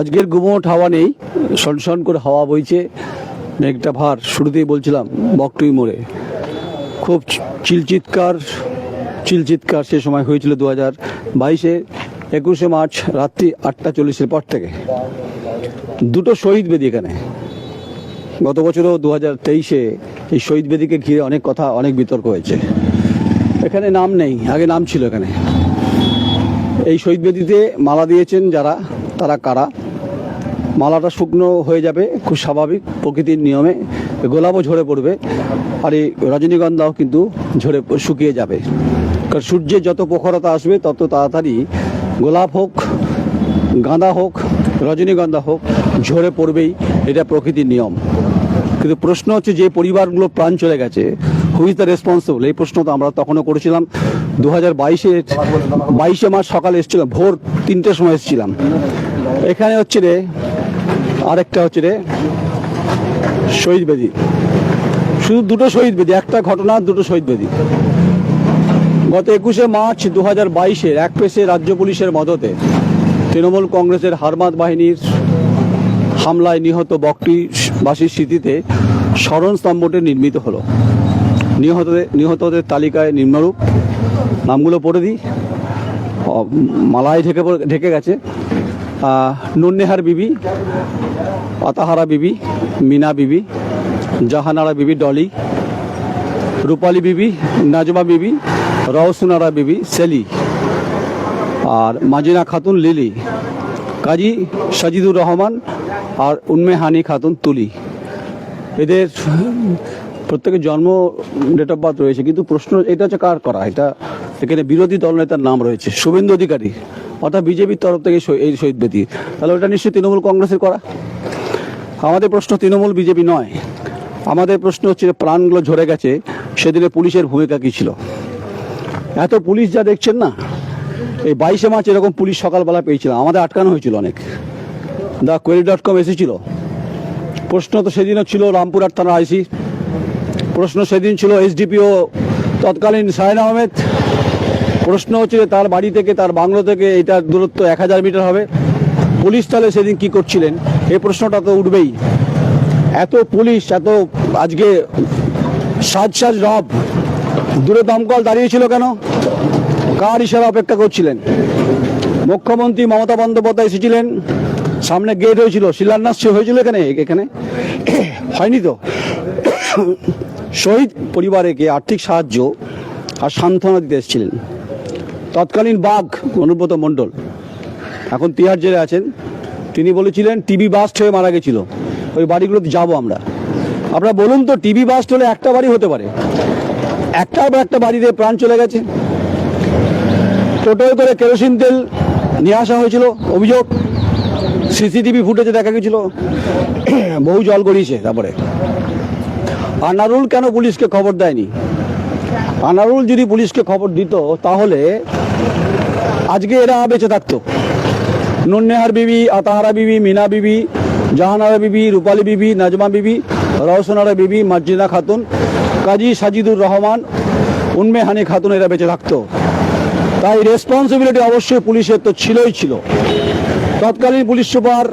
আজকের গুমোট হাওয়া নেই, সনসন করে হাওয়া বইছে, মেঘটা ভার, শুরুতেই বলছিলাম, বকটুই মোড়ে। খুব চিলচিৎকার চিলচিৎকার সে সময় হয়েছিল দু হাজার বাইশে, একুশে মার্চ, রাত্রি আটটা চল্লিশের পর থেকে। দুটো শহীদ বেদি এখানে। গত বছরও দু হাজার তেইশে এই শহীদ বেদিকে ঘিরে অনেক কথা, অনেক বিতর্ক হয়েছে। এখানে নাম নেই, আগে নাম ছিল এখানে। এই শহীদ বেদিতে মালা দিয়েছেন যারা, তারা কারা? মালাটা শুকনো হয়ে যাবে, খুব স্বাভাবিক প্রকৃতির নিয়মে। গোলাপও ঝরে পড়বে, আর এই রজনীগন্ধাও কিন্তু ঝরে শুকিয়ে যাবে। কারণ সূর্যের যত প্রখরতা আসবে, তত তাড়াতাড়ি গোলাপ হোক, গাঁদা হোক, রজনীগন্ধা হোক, ঝরে পড়বেই এটা প্রকৃতির নিয়ম। কিন্তু প্রশ্ন হচ্ছে যে পরিবারগুলো প্রাণ চলে গেছে হু ইজ দ্য রেসপন্সিবল এই প্রশ্ন তো আমরা তখনও করেছিলাম। দু হাজার বাইশে বাইশে মাস সকালে এসেছিলাম, ভোর তিনটের সময় এসেছিলাম। এখানে হচ্ছে রে আরেকটা হচ্ছে রে শহীদ বেদি। শুধু দুটো শহীদ বেদি, একটা ঘটনা, দুটো শহীদ বেদি। গত একুশে মার্চ দু হাজার বাইশের এক পেশে রাজ্য পুলিশের মদতে তৃণমূল কংগ্রেসের হারমাত বাহিনীর হামলায় নিহত বকটিবাসীর স্মৃতিতে স্মরণ স্তম্ভটি নির্মিত হলো। নিহতদের নিহতদের তালিকায় নিম্নরূপ। নামগুলো পড়ে দিই। মালায় ঢেকে ঢেকে গেছে। নুন্নেহার বিবি, আতাহারা বিবি, মিনা বিবি, জাহানারা বিবি, ডলি, রূপালী বিবি, নাজমা বিবি রওসুনারা বিবি, সেলি, আর মাজিনা খাতুন লিলি, কাজী সাজিদুর রহমান আর উন্মে হানি খাতুন তুলি। এদের প্রত্যেকের জন্ম ডেট অফ বার্থ রয়েছে, কিন্তু প্রশ্ন এটা হচ্ছে কার করা? এটা এখানে বিরোধী দলনেতার নাম রয়েছে, শুভেন্দু অধিকারী, অর্থাৎ বিজেপির তরফ থেকে এই শহীদ বেদি তাহলে ওটা নিশ্চয়ই তৃণমূল কংগ্রেসের করা? আমাদের প্রশ্ন তৃণমূল বিজেপি নয়। আমাদের প্রশ্ন হচ্ছে প্রাণগুলো ঝরে গেছে, সেদিনে পুলিশের ভূমিকা কী ছিল? এত পুলিশ যা দেখছেন না, এই বাইশে মার্চ এরকম পুলিশ সকালবেলা পেয়েছিল, আমাদের আটকানো হয়েছিল অনেক। দ্য কোয়েরি ডট কম এসেছিল। প্রশ্ন তো সেদিনও ছিল রামপুরহাট থানার আইসি। প্রশ্ন সেদিন ছিল এসডিপিও তৎকালীন সায়না আহমেদ। প্রশ্ন হচ্ছে তার বাড়ি থেকে, তার বাংলো থেকে এটার দূরত্ব এক হাজার মিটার হবে। পুলিশ তাহলে সেদিন কি করছিলেন? এই প্রশ্নটা তো উঠবেই। এত পুলিশ, এত আজকে সাজ সাজ রব। দূরে দমকল দাঁড়িয়েছিল কেন? কার ইশারা অপেক্ষা করছিলেন? মুখ্যমন্ত্রী মমতা বন্দ্যোপাধ্যায় এসেছিলেন। সামনে গেট হয়েছিল। শিলান্যাস হয়েছিল এখানে এখানে। হয়নি তো? শহীদ পরিবারকে আর্থিক সাহায্য আর সান্ত্বনা দিতে এসেছিলেন। তৎকালীন বাঘ অনুব্রত মণ্ডল, এখন তিহার জেলে আছেন। তিনি বলেছিলেন, টিভি বাস্ট হয়ে মারা গেছিল, ওই বাড়িগুলোতে যাব আমরা। আপনারা বলুন তো, টিভি বাস্ট হলে একটা বাড়ি হতে পারে? একটা বা একটা বাড়িতে প্রাণ চলে গেছে। টোটোয় করে কেরোসিন তেল নিয়ে আসা হয়েছিল, অভিযোগ। সিসিটিভি ফুটেজে দেখা গেছিল। বহু জল গড়িয়েছে তারপরে। আনারুল কেন পুলিশকে খবর দেয়নি? আনারুল যদি পুলিশকে খবর দিত, তাহলে আজকে এরা বেঁচে থাকতো। নুন্নেহার বিবি, আতাহারা বিবি, মিনা বিবি, জাহানারা বিবি, রূপালী বিবি, নাজমা বিবি, রওশনারা বিবি, মার্জিনা খাতুন, কাজী সাজিদুর রহমান উন্মে হানি খাতুন এরা বেঁচে থাকতো। তাই রেসপন্সিবিলিটি অবশ্যই পুলিশের তো ছিলই ছিল। তৎকালীন পুলিশ সুপার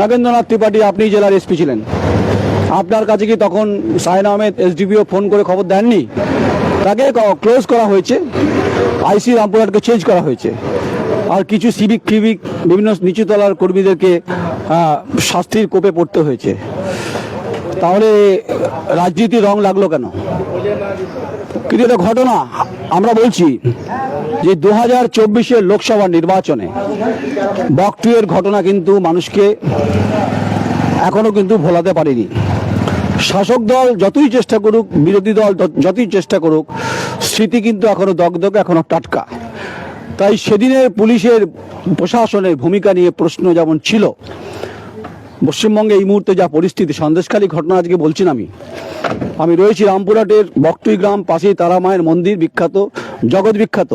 নাগেন্দ্রনাথ ত্রিপাঠী আপনি জেলার এসপি ছিলেন। আপনার কাছে কি তখন সায়ন আহমেদ এসডিপিও ফোন করে খবর দেননি? তাকে ক্লোজ করা হয়েছে। আইসি রামপুরহাটকে চেঞ্জ করা হয়েছে। আর কিছু সিভিক ফিভিক বিভিন্ন নিচুতলার কর্মীদেরকে শাস্তির কোপে পড়তে হয়েছে। তাহলে রাজনীতি রং লাগল কেন? কিন্তু এটা ঘটনা, আমরা বলছি যে দু হাজার চব্বিশের লোকসভা নির্বাচনে বকটুয়ের ঘটনা কিন্তু মানুষকে এখনও কিন্তু ভোলাতে পারেনি। শাসক দল যতই চেষ্টা করুক, বিরোধী দল যত- যতই চেষ্টা করুক, স্মৃতি কিন্তু এখনও দগদগ, এখনও টাটকা। তাই সেদিনের পুলিশের প্রশাসনের ভূমিকা নিয়ে প্রশ্ন যেমন ছিল, পশ্চিমবঙ্গে এই মুহূর্তে যা পরিস্থিতি, সন্দেশখালী ঘটনা আজকে বলছি আমি। আমি রয়েছি রামপুরহাটের বকটুই গ্রাম পাশেই তারা মায়ের মন্দির বিখ্যাত, জগৎ বিখ্যাত।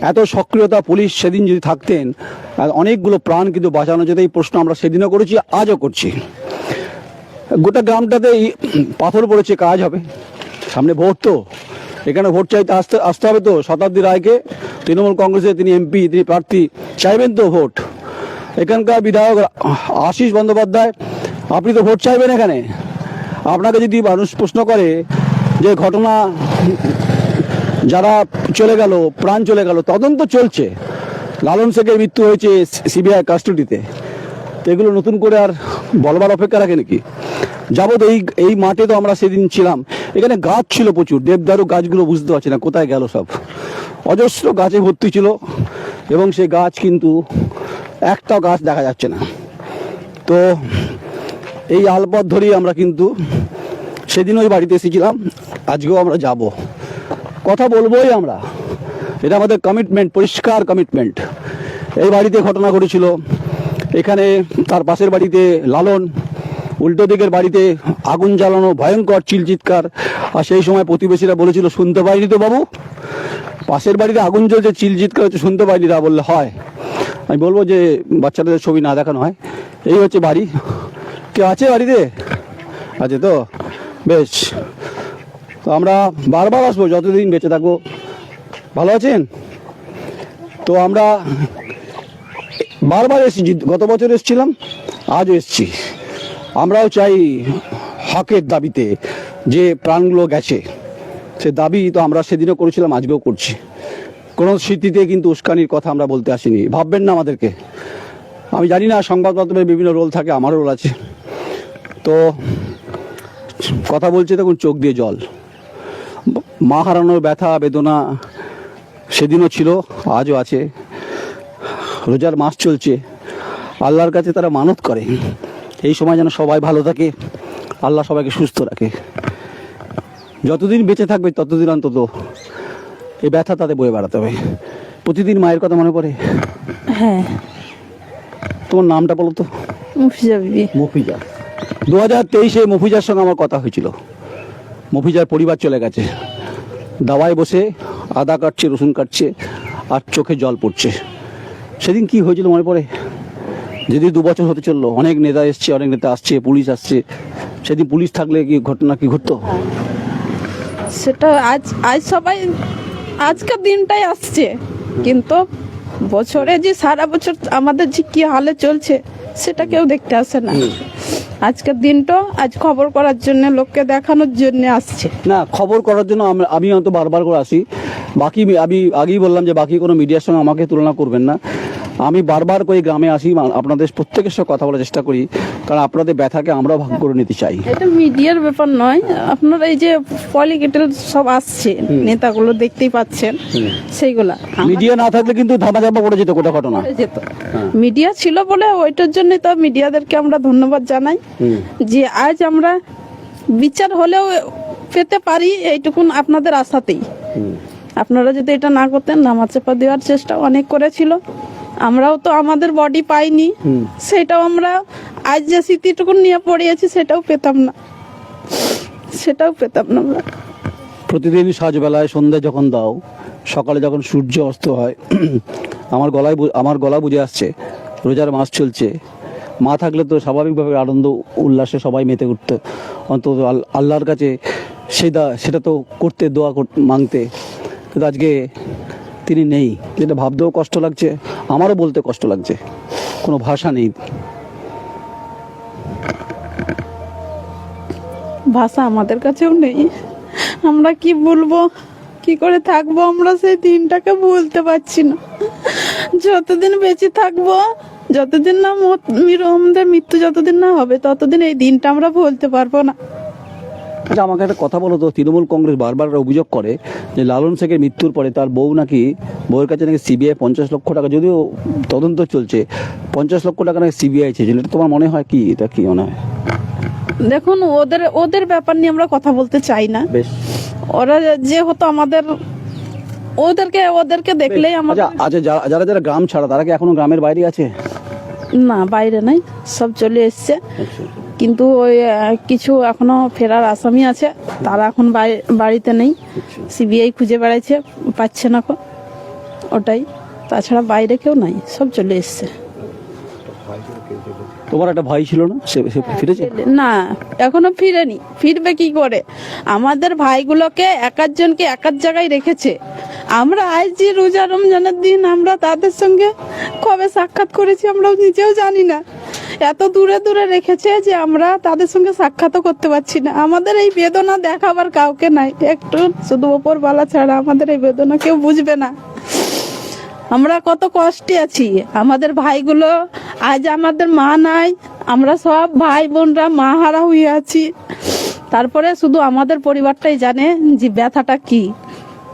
এত সক্রিয়তা পুলিশ সেদিন যদি থাকতেন অনেকগুলো প্রাণ কিন্তু বাঁচানো যেত, এই প্রশ্ন আমরা সেদিনও করেছি, আজও করছি। গোটা গ্রামটাতে এই পাথর পড়েছে, কাজ হবে। সামনে ভোট তো। এখানে ভোট চাইতে আসতে আসতে হবে তো। শতাব্দী রায়কে তৃণমূল কংগ্রেসে তিনি এমপি, তিনি প্রার্থী, চাইবেন তো ভোট। এখানকার বিধায়ক আশিস বন্দ্যোপাধ্যায়, আপনি তো ভোট চাইবেন এখানে। আপনাকে যদি মানুষ প্রশ্ন করে যে ঘটনা যারা চলে গেল, প্রাণ চলে গেল, তদন্ত চলছে। লালন শেখের মৃত্যু হয়েছে সিবিআই কাস্টডিতে। তো এগুলো নতুন করে আর বলবার অপেক্ষা রাখে নাকি? যাবত এই এই মাঠে তো আমরা সেদিন ছিলাম। এখানে গাছ ছিল প্রচুর। দেবদারু গাছগুলো বুঝতে পারছি না কোথায় গেল সব। অজস্র গাছে ভর্তি ছিল এবং সেই গাছ কিন্তু একটাও গাছ দেখা যাচ্ছে না। তো এই আলপথ ধরেই আমরা কিন্তু সেদিন ওই বাড়িতে এসেছিলাম। আজকেও আমরা যাব। কথা বলবোই আমরা। এটা আমাদের কমিটমেন্ট পরিষ্কার কমিটমেন্ট এই বাড়িতে ঘটনা ঘটেছিল। এখানে তার পাশের বাড়িতে লালন, উল্টো দিকের বাড়িতে আগুন জ্বালানো ভয়ঙ্কর চিলচিৎকার। আর সেই সময় প্রতিবেশীরা বলেছিল, শুনতে পাইনি তো বাবু। পাশের বাড়িতে আগুন জ্বলছে, চিলচিৎকার হচ্ছে, শুনতে পাইনি তা বললে হয়। আমি বলব যে বাচ্চাদের ছবি না দেখানো হয়। এই হচ্ছে বাড়ি। কেউ আছে বাড়িতে? আছে তো? বেশ। তো আমরা বারবার আসব, যতদিন বেঁচে থাকব। ভালো আছেন? তো আমরা বারবার এসেছি গত বছর এসেছিলাম, আজও এসেছি। আমরাও চাই হকের দাবিতে যে প্রাণগুলো গেছে, সে দাবি তো আমরা সেদিনও করেছিলাম, আজকেও করছি। কোনো স্মৃতিতে কিন্তু উস্কানির কথা আমরা বলতে আসিনি। ভাববেন না আমাদেরকে। আমি জানি না সংবাদপত্রের বিভিন্ন রোল থাকে, আমারও রোল আছে। তো কথা বলছে তখন চোখ দিয়ে জল। মা হারানোর ব্যথা, বেদনা সেদিনও ছিল, আজও আছে। রোজার মাস চলছে আল্লাহর কাছে তারা মানত করে। এই সময় যেন সবাই ভালো থাকে আল্লাহ সবাইকে সুস্থ রাখে। যতদিন বেঁচে থাকবে ততদিন অন্তত এই ব্যথা তাদের বয়ে বেড়াতে হবে। প্রতিদিন মায়ের কথা মনে পড়ে? হ্যাঁ। তোমার নামটা বলো তো। মুফিজা বিবি। মফিজা। দু হাজার তেইশে মফিজার সঙ্গে আমার কথা হয়েছিল। মফিজার পরিবার চলে গেছে। দাওয়ায় বসে আদা কাটছে রসুন কাটছে আর চোখে জল পড়ছে। সেদিন কি হয়েছিল মনে পড়ে? যদি দু বছর হতে চলল অনেক নেতা এসছে অনেক নেতা আসছে পুলিশ আসছে। সেদিন পুলিশ থাকলে কি ঘটনা কি ঘটতো? সেটা আজ আজ সবাই আজকের দিনটাই আসছে। কিন্তু বছরে যে সারা বছর আমাদের যে কি হালে চলছে সেটা কেউ দেখতে আসে না। আজকের দিনটা আজ খবর করার জন্য লোককে দেখানোর জন্য আসছে। না খবর করার জন্য আম- আমি হয়তো বারবার করে আসি। বাকি আমি আগেই বললাম যে বাকি কোনো মিডিয়ার সঙ্গে আমাকে তুলনা করবেন না। আমি বারবার করে গ্রামে আসি আপনাদের প্রত্যেকের সঙ্গে কথা বলার চেষ্টা করি কারণ আপনাদের ব্যথাকে আমরাও ভাগ করে নিতে চাই। এটা মিডিয়ার ব্যাপার নয় আপনারা এই যে পলিটিক্যাল সব আসছে নেতাগুলো দেখতেই পাচ্ছেন সেইগুলা। মিডিয়া না থাকলে কিন্তু ধাপা পড়ে যেত গোটা ঘটনা। যেত। মিডিয়া ছিল বলে ওইটার জন্য তো মিডিয়াদেরকে আমরা ধন্যবাদ জানাই যে আজ আমরা বিচার হলেও পেতে পারি এইটুকুন আপনাদের আশাতেই। আপনারা যদি এটা না করতেন নামা চাপা দেওয়ার চেষ্টা অনেক করেছিল। আমরাও তো আমাদের বডি পাইনি। সেটাও আমরা আজ যে স্মৃতিটুকুন নিয়ে পড়ে আছি সেটাও পেতাম না। সেটাও পেতাম না আমরা। প্রতিদিন সাজবেলায় সন্ধ্যা যখন দাও সকালে যখন সূর্য অস্ত হয় আমার গলায় আমার গলা বুঝে আসছে রোজার মাস চলছে। মা থাকলে তো স্বাভাবিকভাবে আনন্দ উল্লাসে সবাই মেতে উঠতো। অন্তত আল- আল্লাহর কাছে সেটা সেটা তো করতে দোয়া মাংতে। কিন্তু আজকে তিনি নেই। যেটা ভাবতেও কষ্ট লাগছে, আমারও বলতে কষ্ট লাগছে। কোনো ভাষা নেই। ভাষা আমাদের কাছেও নেই। আমরা কি বলব? কি করে থাকব আমরা? সেই দিনটাকে ভুলতে পারছি না। যতদিন বেঁচে থাকব, যতদিন না মৃত্যু যতদিন না হবে, ততদিন এই দিনটা আমরা ভুলতে পারব না। আচ্ছা আমাকে একটা কথা বলো তো। তৃণমূল কংগ্রেস বারবার অভিযোগ করে যে লালন শেখের মৃত্যুর পরে তার বউ নাকি বউয়ের কাছে নাকি সিবিআই পঞ্চাশ লক্ষ টাকা যদিও তদন্ত চলছে পঞ্চাশ লক্ষ টাকা নাকি সিবিআই চেয়েছিল এটা তোমার মনে হয় কি? এটা কি মনে হয়? দেখুন ওদের ওদের ব্যাপার নিয়ে আমরা কথা বলতে চাই না। বেশ। ওরা যে হতো আমাদের ওদেরকে ওদেরকে দেখলেই আচ্ছা আমাদের আচ্ছা যারা যারা যারা গ্রাম ছাড়া তারা কি এখনও গ্রামের বাইরে আছে? না বাইরে নাই সব চলে এসছে। কিন্তু ওই কিছু এখনও ফেরার আসামি আছে। তারা এখন বাড়ি- বাড়িতে নেই। সিবিআই খুঁজে বেড়াইছে পাচ্ছে না এখন ওটাই। তাছাড়া বাইরে কেউ নাই সব চলে এসছে। তোমার একটা ভাই ছিল না? সে সে ফিরেছে? না এখনও ফিরেনি। ফিরবে কি করে? আমাদের ভাইগুলোকে এক একজনকে এক এক জায়গায় রেখেছে। আমরা আজ যে রোজা রমজানের দিন আমরা তাদের সঙ্গে কবে সাক্ষাৎ করেছি আমরাও নিজেও জানি না। এত দূরে দূরে রেখেছে যে আমরা তাদের সঙ্গে সাক্ষাৎও করতে পারছি না। আমাদের এই বেদনা দেখাবার কাউকে নাই। একটু শুধু ওপরবালা ছাড়া আমাদের এই বেদনা কেউ বুঝবে না। আমরা কত কষ্টে আছি। আমাদের ভাইগুলো আজ আমাদের মা নাই। আমরা সব ভাই বোনরা মা হারা হয়ে আছি। তারপরে শুধু আমাদের পরিবারটাই জানে যে ব্যথাটা কি।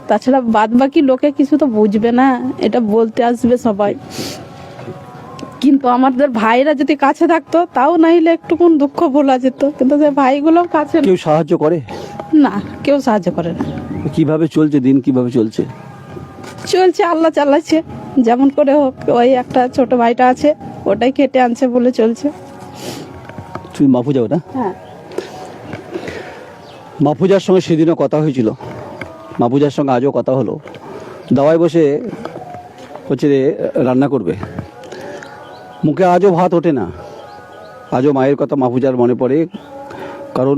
তাছাড়া বাদ বাকি লোকে কিছু তো বুঝবে না। এটা বলতে আসবে সবাই। কিন্তু আমাদের ভাইরা যদি কাছে থাকতো তাও নাইলে একটুকুন দুঃখ ভোলা যেত। কিন্তু সে ভাইগুলো কাছে কেউ সাহায্য করে? না কেউ সাহায্য করে না। কীভাবে চলছে দিন কীভাবে চলছে? চলছে আল্লাহ চালাচ্ছে। যেমন করে হোক ওই একটা ছোট ভাইটা আছে ওটাই কেটে আনছে বলে চলছে। তুমি মাফুজা না? হ্যাঁ। মাফুজার সঙ্গে সেদিনও কথা হয়েছিল। মাফুজার সঙ্গে আজও কথা হলো। দাওয়ায় বসে হচ্ছে রে, রান্না করবে। মুখে আজও ভাত ওঠে না। আজও মায়ের কথা মাফুজার মনে পড়ে, কারণ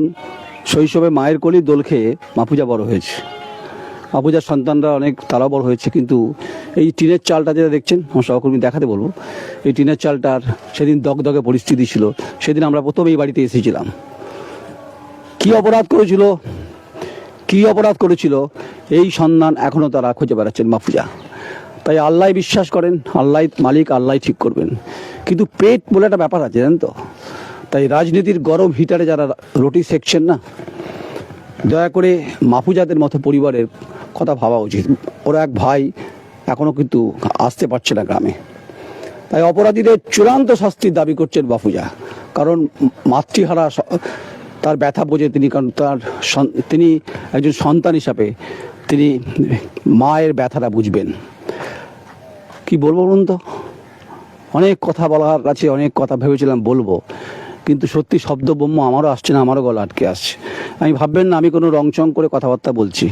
শৈশবে মায়ের কোলেই দোল খেয়ে মাফুজা বড় হয়েছে। মাফুজার সন্তানরা অনেক তারা বড় হয়েছে, কিন্তু এই টিনের চালটা যেটা দেখছেন, আমার সহকর্মী দেখাতে বলব, এই টিনের চালটার সেদিন দগদগে পরিস্থিতি ছিল। সেদিন আমরা প্রথম এই বাড়িতে এসেছিলাম। কি অপরাধ করেছিল? কি অপরাধ করেছিল? এই সন্ধান এখনও তারা খুঁজে বেড়াচ্ছেন মাফুজা। তাই আল্লাহ বিশ্বাস করেন আল্লাহ মালিক আল্লাহ ঠিক করবেন। কিন্তু পেট বলে একটা ব্যাপার আছে, জানেন তো? তাই রাজনীতির গরম হিটারে যারা রুটি সেকছেন না, দয়া করে মাফুজাদের মতো পরিবারের কথা ভাবা উচিত। ওরা এক ভাই এখনও কিন্তু আসতে পারছে না গ্রামে। তাই অপরাধীদের চূড়ান্ত শাস্তির দাবি করছেন বাফুজা কারণ মাতৃহারা তার ব্যথা বোঝে তিনি, কারণ তার তিনি একজন সন্তান হিসাবে তিনি মায়ের ব্যথাটা বুঝবেন। কি বলব বলুন তো? অনেক কথা বলার আছে, অনেক কথা ভেবেছিলাম বলব। কিন্তু সত্যি শব্দ ব্রহ্ম আমারও আসছে না, আমারও গলা আটকে আসছে। আমি ভাববেন না, আমি কোনো রংচং করে কথাবার্তা বলছি।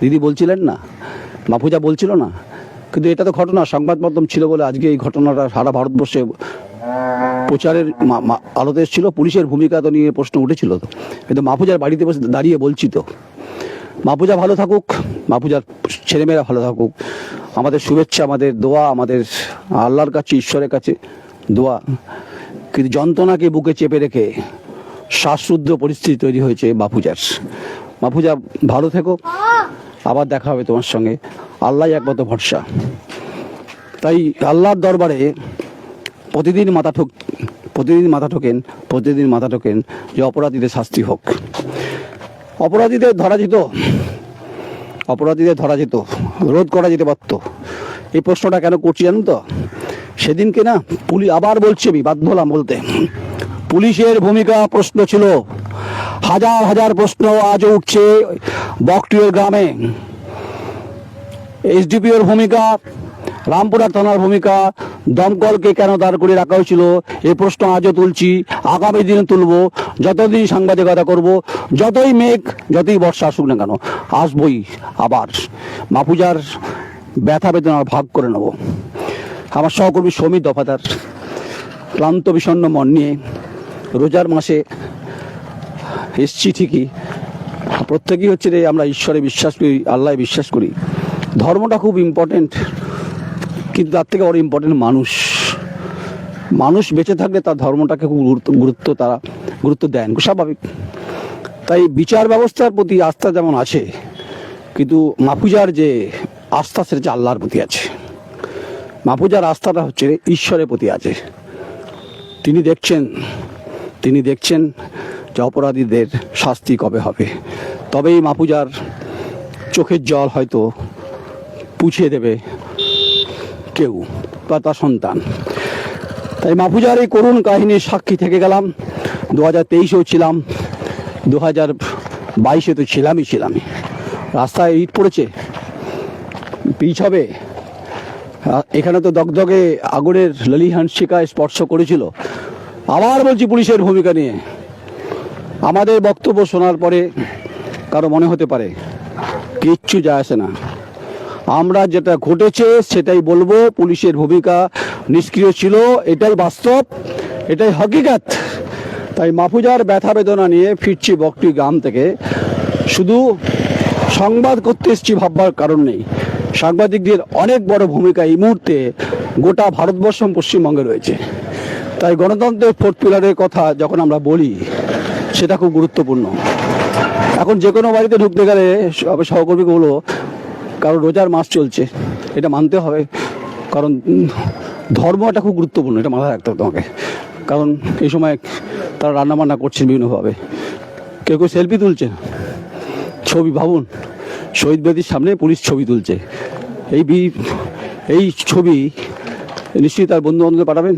দিদি বলছিলেন না? মাফুজা বলছিল না? কিন্তু এটা তো ঘটনা, সংবাদ মাধ্যম ছিল বলে আজকে এই ঘটনাটা সারা ভারতবর্ষে প্রচারের আলোতে এসেছিল, পুলিশের ভূমিকা তো নিয়ে প্রশ্ন উঠেছিল তো। কিন্তু মাফুজার বাড়িতে বসে দাঁড়িয়ে বলছি তো। মাপুজা ভালো থাকুক মাপুজার ছেলেমেয়েরা ভালো থাকুক। আমাদের শুভেচ্ছা, আমাদের দোয়া, আমাদের আল্লাহর কাছে, ঈশ্বরের কাছে দোয়া। কিন্তু যন্ত্রণাকে বুকে চেপে রেখে শ্বাসরুদ্ধ পরিস্থিতি তৈরি হয়েছে বাপুজার। বাপুজা, ভালো থেকো। আবার দেখা হবে তোমার সঙ্গে। আল্লাহ একমাত্র ভরসা। তাই আল্লাহর দরবারে প্রতিদিন মাথা ঠোক, প্রতিদিন মাথা ঠোকেন, প্রতিদিন মাথা ঠোকেন যে অপরাধীদের শাস্তি হোক। অপরাধীদের ধরা যেত অপরাধীদের ধরা যেত, রোধ করা যেতে পারত। এই প্রশ্নটা কেন করছি জানেন তো? সেদিনকে না পুলিশ আবার বলছি, আমি বাধ্য হলাম বলতে। পুলিশের ভূমিকা প্রশ্ন ছিল, হাজার হাজার প্রশ্ন আজও উঠছে বকটিওর গ্রামে। এসডিপিওর ভূমিকা রামপুরা থানার ভূমিকা, দমকলকে কেন দাঁড় করে রাখা হয়েছিল এই প্রশ্ন আজও তুলছি, আগামী দিনে তুলব, যতদিন সাংবাদিকতা করব, যতই মেঘ, যতই বর্ষা আসুক না কেন, আসবই আবার। মাপুজার ব্যথা বেদনা ভাগ করে নেব। আমার সহকর্মী সমীর দফাদার, ক্লান্ত, বিষণ্ণ মন নিয়ে রোজার মাসে এসছি ঠিকই। প্রত্যেকেই হচ্ছে যে আমরা ঈশ্বরে বিশ্বাস করি আল্লাহ বিশ্বাস করি। ধর্মটা খুব ইম্পর্টেন্ট কিন্তু তার থেকে বড় ইম্পর্টেন্ট মানুষ। মানুষ বেঁচে থাকলে তার ধর্মটাকে খুব গুরুত্ব গুরুত্ব তারা গুরুত্ব দেন, স্বাভাবিক। তাই বিচার ব্যবস্থার প্রতি আস্থা যেমন আছে, কিন্তু মাফুজার যে আস্থা সেটা আল্লাহর প্রতি আছে। মাফুজার আস্থাটা হচ্ছে ঈশ্বরের প্রতি আছে। তিনি দেখছেন তিনি দেখছেন যে অপরাধীদের শাস্তি কবে হবে। তবেই মাপুজার চোখের জল হয়তো পুছিয়ে দেবে। কেউ বা তার সন্তান। তাই মাপুজার এই করুণ কাহিনীর সাক্ষী থেকে গেলাম। দু হাজার তেইশেও ছিলাম, দু হাজার বাইশে তো ছিলামই ছিলামই। রাস্তায় ইট পড়েছে, পিচ হবে। এখানে তো দগদগে আগুনের ললিহান শিকায় স্পর্শ করেছিল। আবার বলছি পুলিশের ভূমিকা নিয়ে। আমাদের বক্তব্য শোনার পরে কারও মনে হতে পারে, কিচ্ছু যায় আসে না। আমরা যেটা ঘটেছে সেটাই বলব, পুলিশের ভূমিকা নিষ্ক্রিয় ছিল, এটাই বাস্তব, এটাই হকিকাত। তাই মাফুজার ব্যথা বেদনা নিয়ে ফিরছি বকটি গ্রাম থেকে। শুধু সংবাদ করতে এসেছি ভাববার কারণ নেই। সাংবাদিকদের অনেক বড় ভূমিকা এই মুহূর্তে গোটা ভারতবর্ষ পশ্চিমবঙ্গে রয়েছে। তাই গণতন্ত্রের ফোর্থ পিলারের কথা যখন আমরা বলি, সেটা খুব গুরুত্বপূর্ণ। এখন যে কোনো বাড়িতে ঢুকতে গেলে সহকর্মীকে বলব কারণ রোজার মাস চলছে এটা মানতে হবে। কারণ উম, ধর্ম একটা খুব গুরুত্বপূর্ণ এটা মাথায় রাখতে হবে তোমাকে। কারণ এই সময় তারা রান্না বান্না করছেন বিভিন্নভাবে। কেউ কেউ সেলফি তুলছে ছবি ভাবুন শহীদ বেদির সামনে পুলিশ ছবি তুলছে। এই বি- এই ছবি নিশ্চয়ই তার বন্ধু বান্ধবদের পাঠাবেন?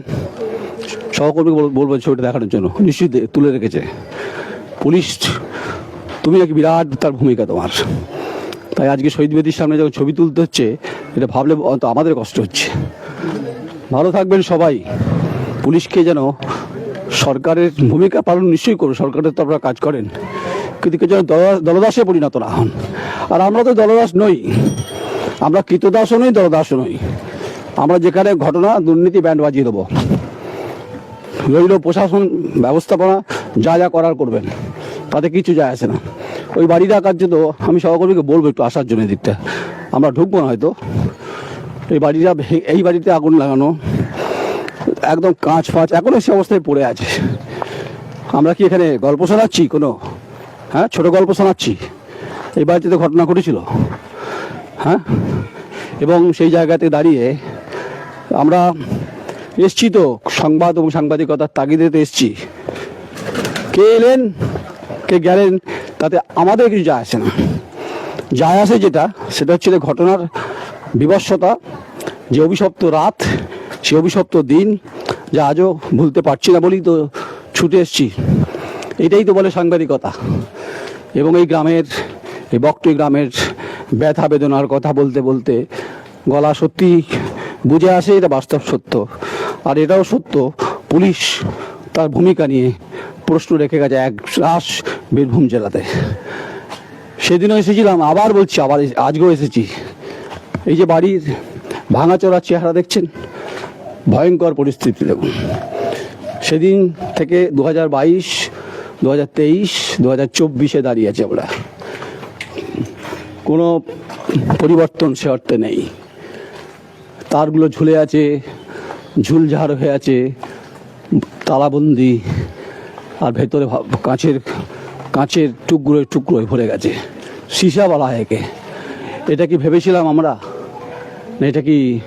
সহকর্মীকে বল- বলবেন ছবিটা দেখানোর জন্য। নিশ্চয়ই তুলে রেখেছে। পুলিশ তুমি নাকি বিরাট তার ভূমিকা তোমার। তাই আজকে শহীদ বেদির সামনে যখন ছবি তুলতে হচ্ছে, এটা ভাবলে আমাদের কষ্ট হচ্ছে। ভালো থাকবেন সবাই। পুলিশকে যেন সরকারের ভূমিকা পালন নিশ্চয়ই করবে সরকারের তো আপনারা কাজ করেন। কিন্তু কেউ যেন দল- দলদাসে পরিণত না হন। আর আমরা তো দলদাস নই। আমরা কৃতদাসও নই, দলদাসও নই। আমরা যেখানে ঘটনা, দুর্নীতি, ব্যান্ড বাজিয়ে দেবো। রইল প্রশাসন, ব্যবস্থাপনা, যা যা করার করবেন, তাতে কিছু যায় আসে না। ওই বাড়িটা কার্য তো আমি সহকর্মীকে বলব একটু আসার জন্য দিকটা আমরা ঢুকবো না হয়তো। এই বাড়িটা এই বাড়িতে আগুন লাগানো, একদম কাঁচ ফাঁচ, এখনও সে অবস্থায় পড়ে আছে। আমরা কি এখানে গল্প শোনাচ্ছি কোনো? হ্যাঁ ছোট গল্প শোনাচ্ছি। এই বাড়িতে তো ঘটনা ঘটেছিল। হ্যাঁ এবং সেই জায়গাতে দাঁড়িয়ে আমরা এসছি তো সংবাদ এবং সাংবাদিকতার তাগিদে তো এসছি। কে এলেন? কে গেলেন? তাতে আমাদের কিছু যায় আসে না। যায় আসে যেটা, সেটা হচ্ছে যে ঘটনার বিবস্বতা যে অভিশপ্ত রাত, সে অভিশপ্ত দিন, যা আজও ভুলতে পারছি না বলেই তো ছুটে এসছি। এটাই তো বলে সাংবাদিকতা। এবং এই গ্রামের, এই বকটি গ্রামের ব্যথা বেদনার কথা বলতে বলতে গলা সত্যি বুঝে আসে এটা বাস্তব সত্য। আর এটাও সত্য, পুলিশ তার ভূমিকা নিয়ে প্রশ্ন রেখে গেছে। এক রাস বীরভূম জেলাতে। সেদিনও এসেছিলাম, আবার বলছি, আবার আজকেও এসেছি। এই যে বাড়ির ভাঙাচোরা চেহারা দেখছেন? ভয়ঙ্কর পরিস্থিতি, দেখুন। সেদিন থেকে দু হাজার বাইশ দু হাজার তেইশ দু হাজার চব্বিশে দাঁড়িয়ে আছে আমরা। কোনো পরিবর্তন সে অর্থে নেই। তারগুলো ঝুলে আছে, ঝুলঝাড় হয়ে আছে, তালাবন্দি, আর ভেতরে কাঁচের কাঁচের টুকরোয় টুকরোয় ভরে গেছে। সীসা বলা হয় একে। এটা কি ভেবেছিলাম আমরা? এটা কি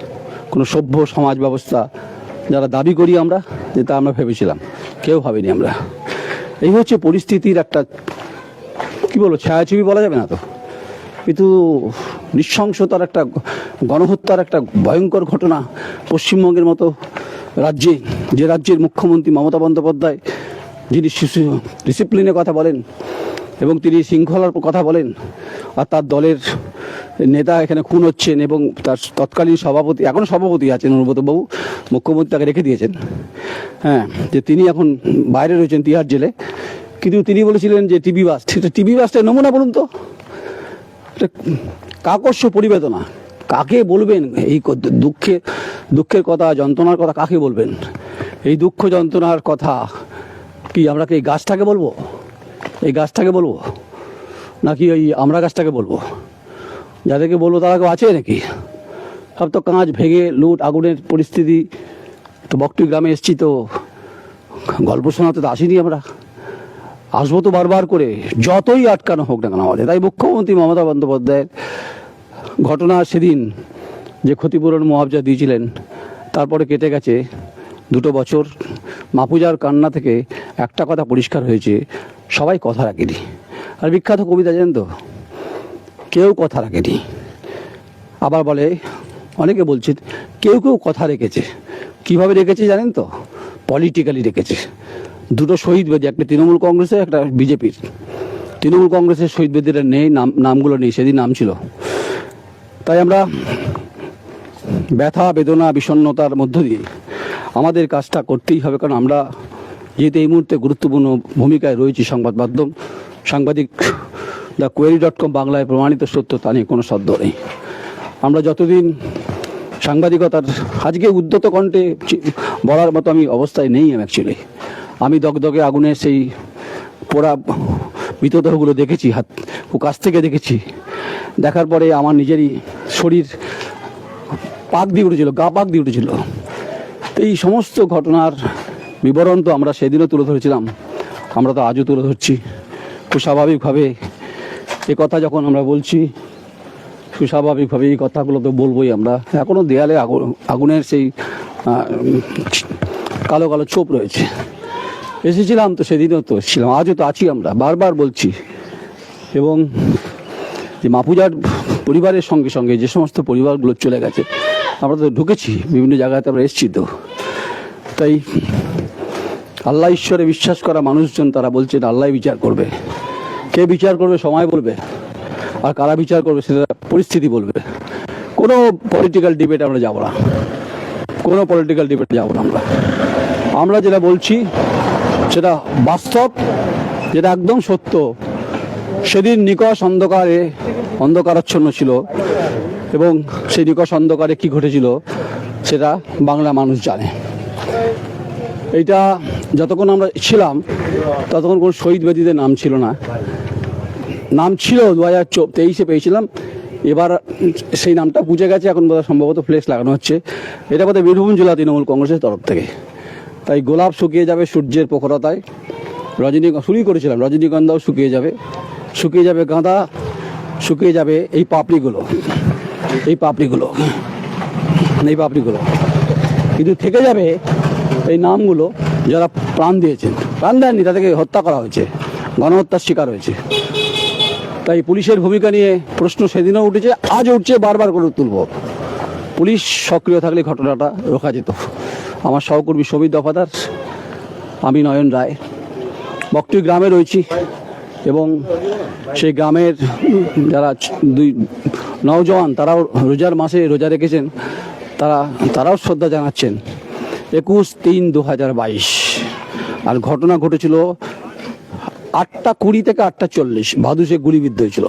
কোনো সভ্য সমাজ ব্যবস্থা যারা দাবি করি আমরা? যে তা আমরা ভেবেছিলাম। কেউ ভাবিনি আমরা। এই হচ্ছে পরিস্থিতির একটা, কি বলব, ছায়াছবি বলা যাবে না তো? কিন্তু নৃশংসতার একটা, গণহত্যার একটা ভয়ঙ্কর ঘটনা পশ্চিমবঙ্গের মতো রাজ্যে, যে রাজ্যের মুখ্যমন্ত্রী মমতা বন্দ্যোপাধ্যায় যিনি শিশু ডিসিপ্লিনের কথা বলেন এবং তিনি শৃঙ্খলার কথা বলেন আর তার দলের নেতা এখানে খুন হচ্ছেন এবং তার তৎকালীন সভাপতি, এখন সভাপতি আছেন অনুব্রতবাবু মুখ্যমন্ত্রী তাকে রেখে দিয়েছেন। হ্যাঁ যে তিনি এখন বাইরে রয়েছেন তিহার জেলে। কিন্তু তিনি বলেছিলেন যে টিভি বাস সেটা টিভি বাসটা নমুনা বলুন তো। একটা কাকস্য পরিবেদনা। কাকে বলবেন? এই দুঃখে, দুঃখের কথা, যন্ত্রণার কথা কাকে বলবেন? এই দুঃখ যন্ত্রণার কথা কি, আমরা কি এই গাছটাকে বলব? এই গাছটাকে বলব? নাকি ওই আমরা গাছটাকে বলব? যাদেরকে বলব তারা কেউ আছে নাকি? সব তো কাঁচ ভেঙে লুট, আগুনের পরিস্থিতি। তো বকটি গ্রামে এসছি তো, গল্প শোনাতে তো আসিনি আমরা। আসব তো বারবার করে, যতই আটকানো হোক না কেন আমাদের। তাই মুখ্যমন্ত্রী মমতা বন্দ্যোপাধ্যায়ের ঘটনা সেদিন যে ক্ষতিপূরণ মুআবজা দিয়েছিলেন, তারপরে কেটে গেছে। দুটো বছর মাপুজার কান্না থেকে একটা কথা পরিষ্কার হয়েছে, সবাই কথা রাখেনি। আর বিখ্যাত কবিতা জানেন তো? কেউ কথা রাখেনি। আবার বলে, অনেকে বলছে, কেউ কেউ কথা রেখেছে। কীভাবে রেখেছে জানেন তো? পলিটিক্যালি রেখেছে। দুটো শহীদ বেদি, একটা তৃণমূল কংগ্রেসের, একটা বিজেপির। তৃণমূল কংগ্রেসের শহীদ বেদিরা নেই, নাম নামগুলো নেই, সেদিন নাম ছিল। তাই আমরা ব্যথা, বেদনা, বিষণ্ণতার মধ্য দিয়ে আমাদের কাজটা করতেই হবে, কারণ আমরা যেহেতু এই মুহূর্তে গুরুত্বপূর্ণ ভূমিকায় রয়েছি সংবাদ মাধ্যম, সাংবাদিক, দ্য কোয়েরি ডট কম বাংলায় প্রমাণিত সত্য, তা নিয়ে কোনো সদ্য নেই। আমরা যতদিন সাংবাদিকতার আজকে উদ্যত কণ্ঠে বলার মতো আমি অবস্থায় নেই আমি অ্যাকচুয়ালি আমি দগদগে আগুনের সেই পোড়া মৃতদেহগুলো দেখেছি, হাত, কাছ থেকে দেখেছি। দেখার পরে আমার নিজেরই শরীর পাক দিয়ে উঠেছিল, গা পাক দিয়ে উঠেছিল। তো এই সমস্ত ঘটনার বিবরণ তো আমরা সেদিনও তুলে ধরেছিলাম। আমরা তো আজও তুলে ধরছি। খুব স্বাভাবিকভাবে এ কথা যখন আমরা বলছি খুব স্বাভাবিকভাবে এই কথাগুলো তো বলবোই আমরা। এখনও দেয়ালে আগুন আগুনের সেই কালো কালো ছোপ রয়েছে। এসেছিলাম তো সেদিনও তো ছিলাম আজও তো আছি আমরা, বারবার বলছি। এবং যে মাপুজার পরিবারের সঙ্গে সঙ্গে যে সমস্ত পরিবারগুলো চলে গেছে আমরা তো ঢুকেছি, বিভিন্ন জায়গাতে আমরা এসেছি তো। তাই আল্লাহ ঈশ্বরে বিশ্বাস করা মানুষজন তারা বলছেন আল্লাহ বিচার করবে। কে বিচার করবে, সময় বলবে। আর কারা বিচার করবে, সেটা পরিস্থিতি বলবে। কোনো পলিটিক্যাল ডিবেট আমরা যাব না। কোনো পলিটিক্যাল ডিবেট যাব না আমরা। আমরা যেটা বলছি, সেটা বাস্তব, যেটা একদম সত্য। সেদিন নিকষ অন্ধকারে, অন্ধকারাচ্ছন্ন ছিল। এবং সেই নিকষ অন্ধকারে কি ঘটেছিল সেটা বাংলা মানুষ জানে। এইটা যতক্ষণ আমরা ছিলাম, ততক্ষণ কোনো শহীদ বেদিদের নাম ছিল না। নাম ছিল দু হাজার তেইশে পেয়েছিলাম। এবার সেই নামটা বুঝে গেছে, এখন বোধহয় সম্ভবত ফ্লেক্স লাগানো হচ্ছে। এটা বোধহয় বীরভূম জেলা তৃণমূল কংগ্রেসের তরফ থেকে। তাই গোলাপ শুকিয়ে যাবে সূর্যের প্রখরতায়। রজনী শুরুই করেছিলাম, রজনীগন্ধাও শুকিয়ে যাবে। শুকিয়ে যাবে গাঁদা, শুকিয়ে যাবে এই পাপড়িগুলো। এই পাপড়িগুলো। এই পাপড়িগুলো। কিন্তু থেকে যাবে এই নামগুলো যারা প্রাণ দিয়েছেন। প্রাণ দেননি, তাদেরকে হত্যা করা হয়েছে। গণহত্যার শিকার হয়েছে। তাই পুলিশের ভূমিকা নিয়ে প্রশ্ন সেদিনও উঠেছে, আজ উঠছে, বারবার করে তুলব। পুলিশ সক্রিয় থাকলে ঘটনাটা রোখা যেত। আমার সহকর্মী সমিত দফাদার, আমি নয়ন রায়। বকটি গ্রামে রয়েছি এবং সেই গ্রামের যারা দুই নওজওয়ান তারাও রোজার মাসে রোজা রেখেছেন। তারা, তারাও শ্রদ্ধা জানাচ্ছেন। একুশ তিন দু হাজার বাইশ। আর ঘটনা ঘটেছিল আটটা কুড়ি থেকে আটটা চল্লিশ। ভাদুসে গুলিবিদ্ধ হয়েছিল।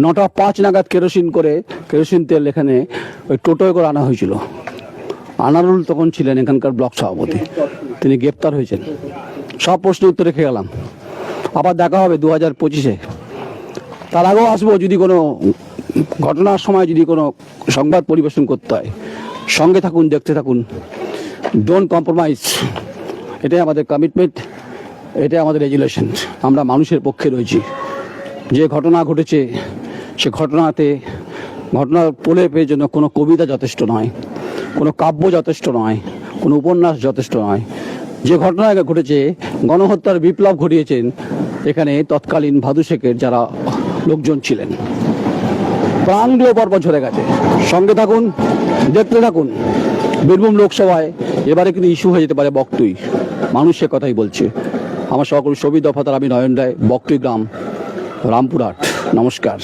নটা পাঁচ নাগাদ কেরোসিন করে, কেরোসিন তেল এখানে ওই টোটোয় করে আনা হয়েছিল। আনারুল তখন ছিলেন এখানকার ব্লক সভাপতি। তিনি গ্রেপ্তার হয়েছেন। সব প্রশ্ন উত্তর রেখে গেলাম। আবার দেখা হবে দু হাজার পঁচিশে। তার আগেও আসব যদি কোনো ঘটনার সময় যদি কোনো সংবাদ পরিবেশন করতে হয়, সঙ্গে থাকুন, দেখতে থাকুন। ডোন্ট কম্প্রোমাইজ এটাই আমাদের কমিটমেন্ট এটাই আমাদের রেজুলেশন আমরা মানুষের পক্ষে রয়েছি। যে ঘটনা ঘটেছে, সে ঘটনাতে, ঘটনার প্রলেপের জন্য কোনো কবিতা যথেষ্ট নয়, কোনো কাব্য যথেষ্ট নয়, কোনো উপন্যাস যথেষ্ট নয়। যে ঘটনা ঘটেছে, গণহত্যার বিপ্লব ঘটিয়েছেন, এখানে তৎকালীন ভাদু শেখের যারা লোকজন ছিলেন। প্রাণগুলো পরপর ঝরে গেছে। সঙ্গে থাকুন, দেখতে থাকুন। বীরভূম লোকসভায় এবারে কিন্তু ইস্যু হয়ে যেতে পারে বক্তুই মানুষ সে কথাই বলছে। আমার সকল সবি দফাতার আমি নয়ন রায় বক্তুই গ্রাম, রামপুরহাট। নমস্কার।